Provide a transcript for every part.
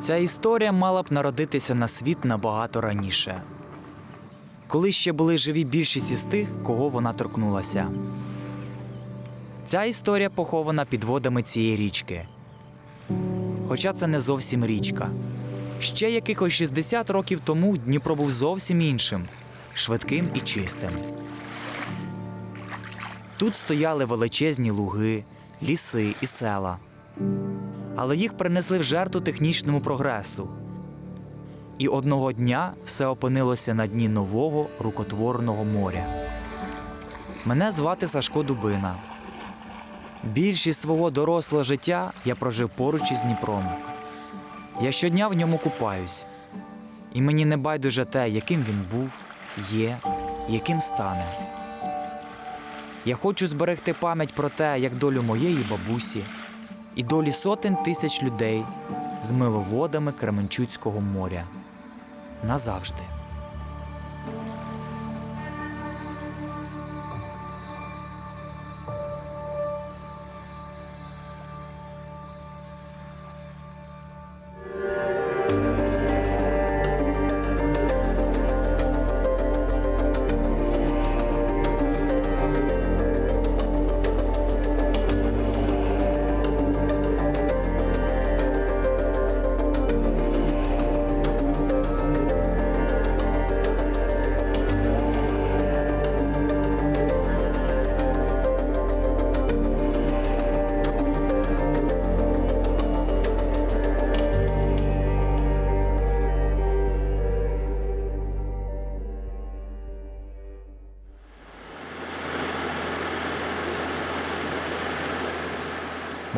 Ця історія мала б народитися на світ набагато раніше, коли ще були живі більшість із тих, кого вона торкнулася. Ця історія похована під водами цієї річки. Хоча це не зовсім річка. Ще якихось 60 років тому Дніпро був зовсім іншим, швидким і чистим. Тут стояли величезні луги, ліси і села. Але їх принесли в жертву технічному прогресу. І одного дня все опинилося на дні нового рукотворного моря. Мене звати Сашко Дубина. Більшість свого дорослого життя я прожив поруч із Дніпром. Я щодня в ньому купаюсь, і мені не байдуже те, яким він був, є, яким стане. Я хочу зберегти пам'ять про те, як долю моєї бабусі і долі сотень тисяч людей з миловодами Кременчуцького моря. Назавжди.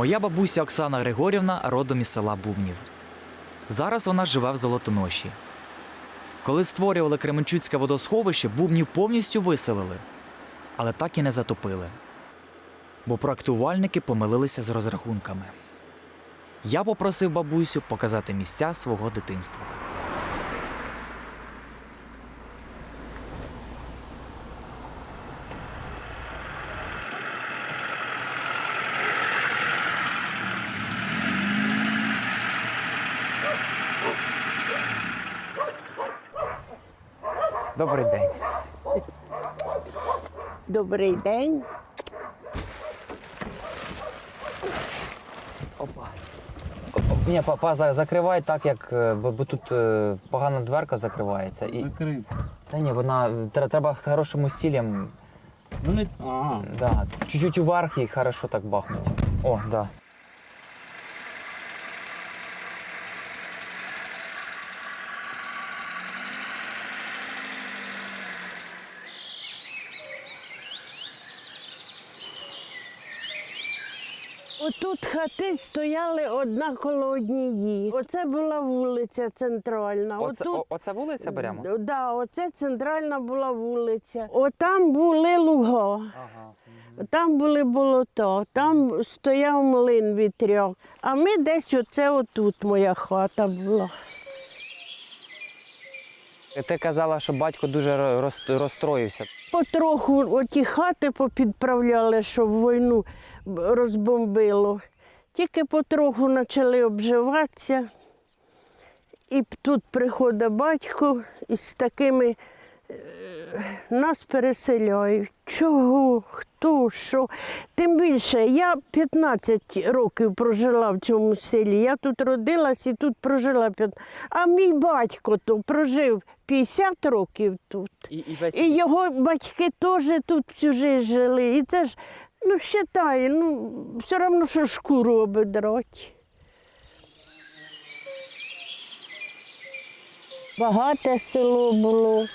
Моя бабуся Оксана Григорівна родом із села Бубнів. Зараз вона живе в Золотоноші. Коли створювали Кременчуцьке водосховище, Бубнів повністю виселили, але так і не затопили. Бо проектувальники помилилися з розрахунками. Я попросив бабусю показати місця свого дитинства. Добрий день. Добрий день. Опа. Ні, папа, за- закривай так, як. е, Бо, бо тут е, погана дверка закривається. І... Закрив. Та ні, вона тре- треба хорошим усиллям. Ну не. Ага. Да, чуть-чуть уверх і хорошо так бахнуть. О, да. Отут хати стояли одна коло однієї. Оце була вулиця центральна. Оце, Отут, оце вулиця беремо? да, оце центральна була вулиця. Отам були луга, Ага. там були болота, там стояв млин вітряк. А ми десь оце отут моя хата була. Ти казала, що батько дуже розстроївся. Потроху оті хати попідправляли, що в війну розбомбило. Тільки потроху почали обживатися. І тут приходить батько із такими е, нас переселяють. Чого? Хто? Що? Тим більше, я 15 років прожила в цьому селі. Я тут родилась і тут прожила 15. А мій батько то прожив 50 років тут. І, і І його батьки теж тут всю життя жили. І це ж, ну, вважай, ну, все одно, що шкуру обидрати. Багате село було,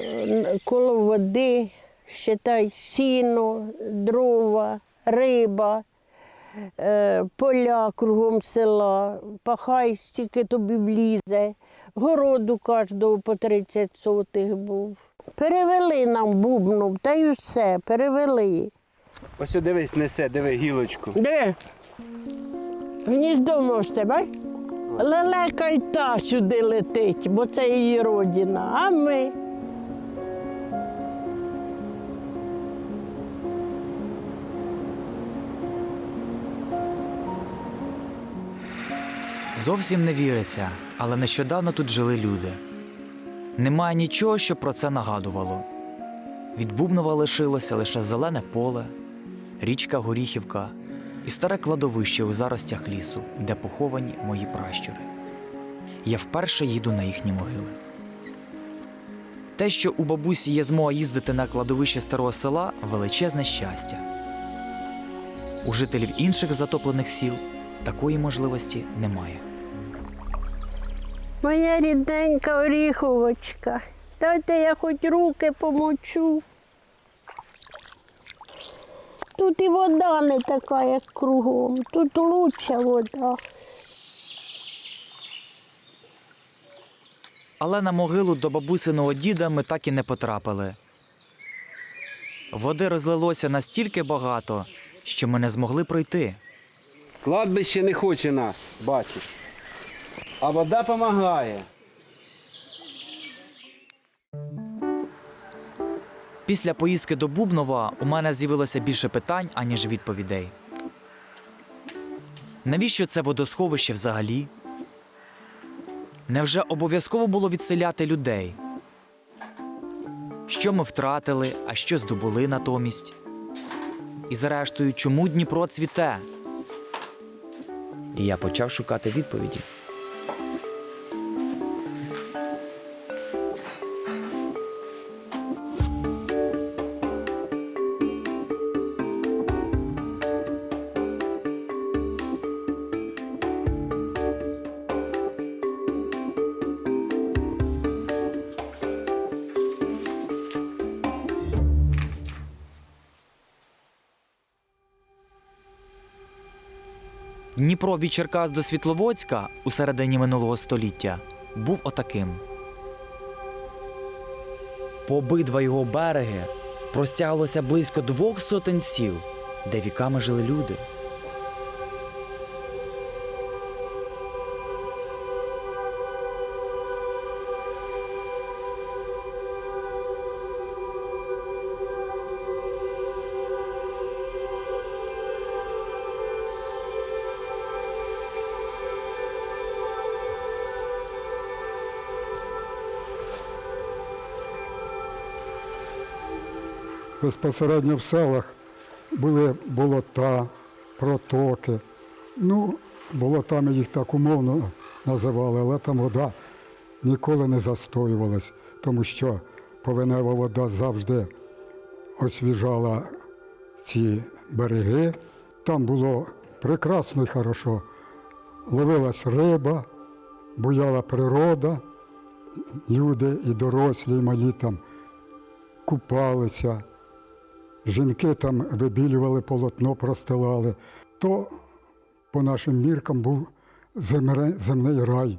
е, коло води, считай, сіно, дрова, риба, е, поля кругом села, пахай стільки тобі влізе. Городу кожного по 30 сотих був. Перевели нам бубнов, та й все, перевели. Ось дивись, несе, диви гілочку. Диви. Гніздо можете, бай? Лелека й та сюди летить, бо це її родина, а ми. Зовсім не віриться, але нещодавно тут жили люди. Немає нічого, що про це нагадувало. Від бубнова лишилося лише зелене поле, річка Горіхівка і старе кладовище у заростях лісу, де поховані мої пращури. Я вперше їду на їхні могили. Те, що у бабусі є змога їздити на кладовище старого села величезне щастя. У жителів інших затоплених сіл такої можливості немає. Моя рідненька оріховочка. Дайте я хоч руки помочу. Тут і вода не така, як кругом. Тут лучша вода. Але на могилу до бабусиного діда ми так і не потрапили. Води розлилося настільки багато, що ми не змогли пройти. Кладбище не хоче нас, бачиш. А вода допомагає. Після поїздки до Бубнова у мене з'явилося більше питань, аніж відповідей. Навіщо це водосховище взагалі? Невже обов'язково було відселяти людей? Що ми втратили, а що здобули натомість? І зрештою, чому Дніпро цвіте? І я почав шукати відповіді. Дніпро від Черкас до Світловодська у середині минулого століття був отаким. По обидва його береги простяглося близько двох сотень сіл, де віками жили люди. Безпосередньо в селах були болота, протоки. Ну, болотами їх так умовно називали, але там вода ніколи не застоювалась, тому що повенева вода завжди освіжала ці береги. Там було прекрасно і хорошо. Ловилась риба, буяла природа, люди і дорослі, і малі там купалися, жінки там вибілювали полотно, простилали. То, по нашим міркам, був земний рай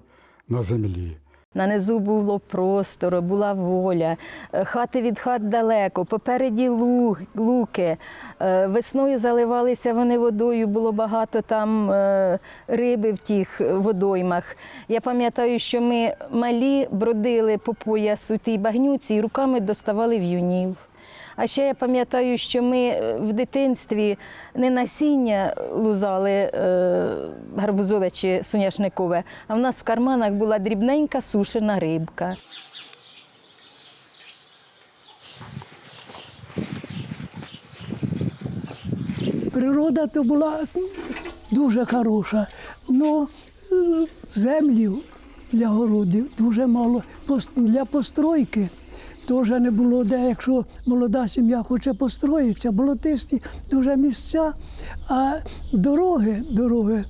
на землі. На низу було простору, була воля, е, хати від хат далеко, попереді луг, луки. Е, Весною заливалися вони водою, було багато там е, риби в тих водоймах. Я пам'ятаю, що ми малі бродили по поясу тій багнюці і руками доставали в'юнів. А ще я пам'ятаю, що ми е, в дитинстві не насіння лузали е, гарбузове чи соняшникове, а в нас в карманах була дрібненька сушена рибка. Природа то була дуже хороша, але землів для городів дуже мало. Для постройки теж не було де, якщо молода сім'я хоче построїтися, болотисті дуже місця, а дороги, дороги,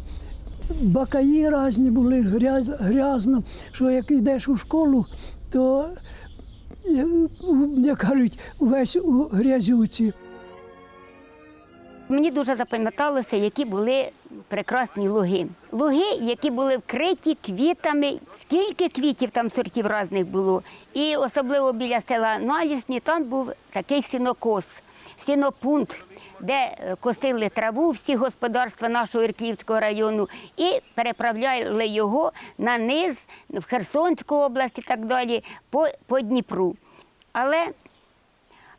бакаї різні були, гряз, грязно, що як йдеш у школу, то, як- як кажуть, увесь у грязюці. Мені дуже запам'яталося, які були прекрасні луги. Луги, які були вкриті квітами, скільки квітів там сортів різних було. І особливо біля села Налісні там був такий сінокос, сінопункт, де е, косили траву всі господарства нашого Ірклівського району і переправляли його на низ в Херсонську область і так далі по, по Дніпру. Але,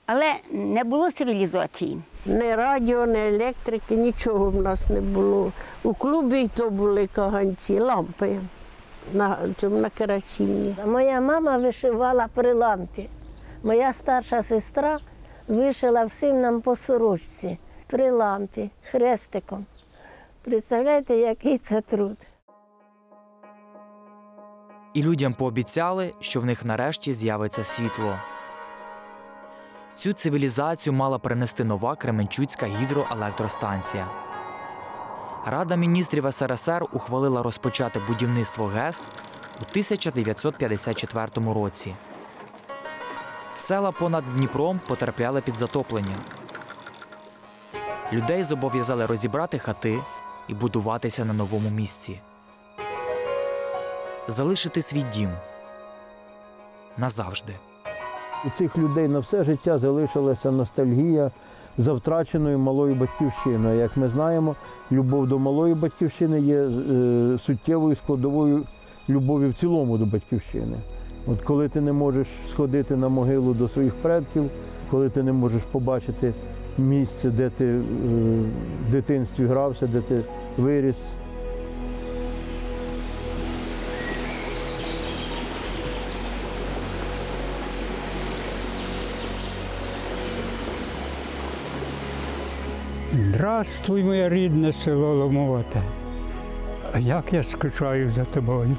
але не було цивілізації. Не радіо, не електрики, нічого в нас не було. У клубі й то були каганці, лампи на, цьому, на керосині. Моя мама вишивала приламки. Моя старша сестра вишила всім нам по сорочці, прилампі, хрестиком. Представляєте, який це труд? І людям пообіцяли, що в них нарешті з'явиться світло. Цю цивілізацію мала перенести нова Кременчуцька гідроелектростанція. Рада міністрів СРСР ухвалила розпочати будівництво ГЕС у 1954 році. Села понад Дніпром потерпляли під затоплення. Людей зобов'язали розібрати хати і будуватися на новому місці. Залишити свій дім назавжди. У цих людей на все життя залишилася ностальгія за втраченою малою батьківщиною. Як ми знаємо, любов до малої батьківщини є е, суттєвою складовою любові в цілому до батьківщини. От коли ти не можеш сходити на могилу до своїх предків, коли ти не можеш побачити місце, де ти е, в дитинстві грався, де ти виріс, Здравствуй, моє рідне село Ломовате. А як я скучаю за тобою.